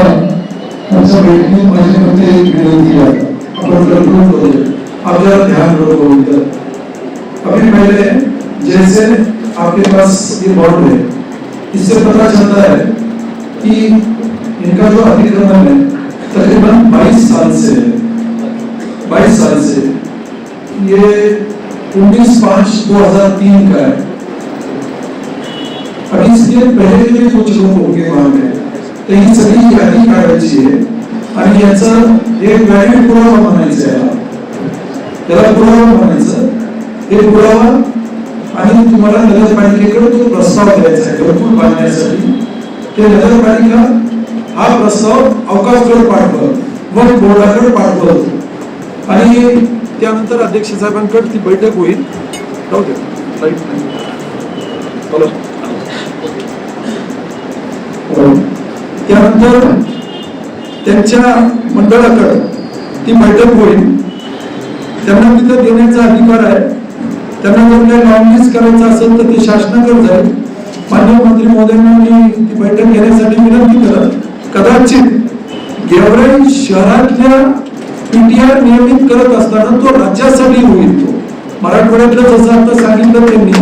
आमच्या बैठकीत माझी फक्त एक विनंती आहे आपण कंट्रोल करूया आपल्याला ध्यान रखो इधर अभी पहले, जैसे आपके पास ये बॉन्ड है, इससे पता चलता है कि इनका जो अतिक्रमण है, तकरीबन 22 साल से है। 22 साल से। ये 19 पाँच 2003 का है। अब इसके पहले भी कुछ लोग होंगे वहाँ में तर ही सगळी यादी काढायची आहे आणि याचं एक व्हॅलिड पुरावा म्हणायचं आहे. त्याला पुरावा म्हणायचं. हे पुरावा आणि तुम्हाला नगरपालिकेकडे तो प्रस्ताव द्यायचा आहे घरकुल बांधण्यासाठी ते नगरपालिका हा प्रस्ताव अवकाशकडे पाठवत व बोर्डाकडे पाठवत आणि त्यानंतर अध्यक्ष साहेबांकडे ती बैठक होईल. जाऊ दे. लाइट बोला त्यानंतर त्यांच्या मंडळाकडे ती बैठक होईल. त्यांना तिथं देण्याचा अधिकार आहे. त्यांना जर काही नॉमिनीज करायचं असेल तर ते शासनाकडे जाईल. माननीय मंत्री महोदयांनी ती बैठक घेण्यासाठी विनंती करत कदाचित गेवराई शहरातल्या पीटीआर नियमित करत असताना तो राज्यासाठी होईल तो. मराठवाड्यातलं जसं आता सांगितलं त्यांनी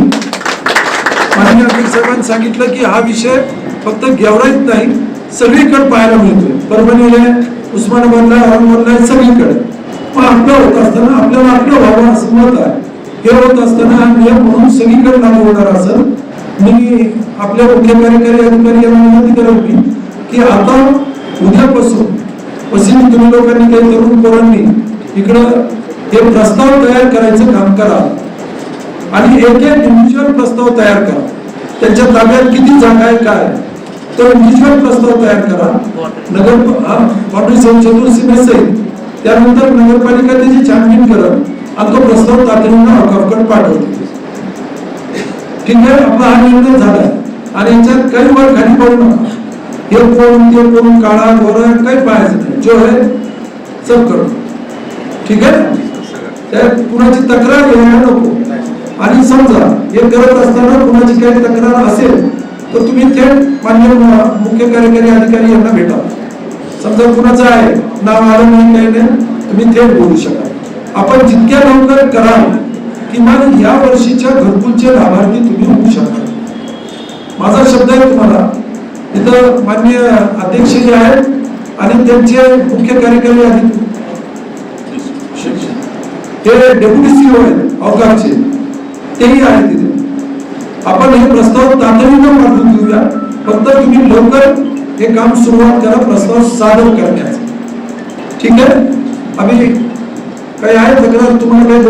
माननीय अध्यक्ष साहेबांनी सांगितलं की हा विषय फक्त गेवराईत नाही सगळीकडे पाहायला मिळतोय. परभणीला उस्मानाबादला आहे, औरंगाबादला आहे, सगळीकडे. पण आपलं होत असताना आपल्याला आपलं व्हावं असं मत आहे. हे होत असताना नियम म्हणून सगळीकडे लागू होणार असं मी आपल्या मुख्य कार्यकारी अधिकारी यांना विनंती करेन की आता उद्यापासून पश्चिमी तुम्ही लोकांनी काही तरुण पोरांनी इकडं हे प्रस्ताव तयार करायचं काम करा. आणि एक एक इंडिव्हिज्युअल प्रस्ताव तयार करा. त्यांच्या ताब्यात किती जागा आहे काय तो इंडिव्हिज्युअल प्रस्ताव तयार करा. नगर नसेल त्यानंतर नगरपालिका त्याची करत आणि तो प्रस्ताव तातडीनं पाठवते. ठीक आहे आपला हा निर्णय झाला. आणि याच्यात काही वर खाली पडू नका. हे कोण ते कोण काळा गोरा काही पाहायचं नाही. जो आहे सब करो. ठीक आहे? त्या कुणाची तक्रार घ्यायला नको. आणि समजा हे करत असताना कुणाची काही तक्रार असेल तर तुम्ही थेट मान्य मुख्य कार्यकारी अधिकारी यांना भेटा. समजा कुणाचं आहे नाव आलं नाही काही नाही तुम्ही थेट बोलू शकाल. आपण जितक्या लवकर कराल किमान या वर्षीच्या घरकुलचे लाभार्थी तुम्ही होऊ शकता माझा शब्द आहे तुम्हाला. इथं मान्य अध्यक्ष जे आहेत आणि त्यांचे मुख्य कार्यकारी अधिकारी ते डेप्युटी सीओ आहेत अवकाशचे तेही आहेत तिथे आपण हे प्रस्ताव तातडीनं पाठवून देऊया फक्त तुम्ही लवकर हे काम सुरुवात करा प्रस्ताव सादर करण्याचा. ठीक आहे? आम्ही काही आहे तक्रार तुम्हाला काही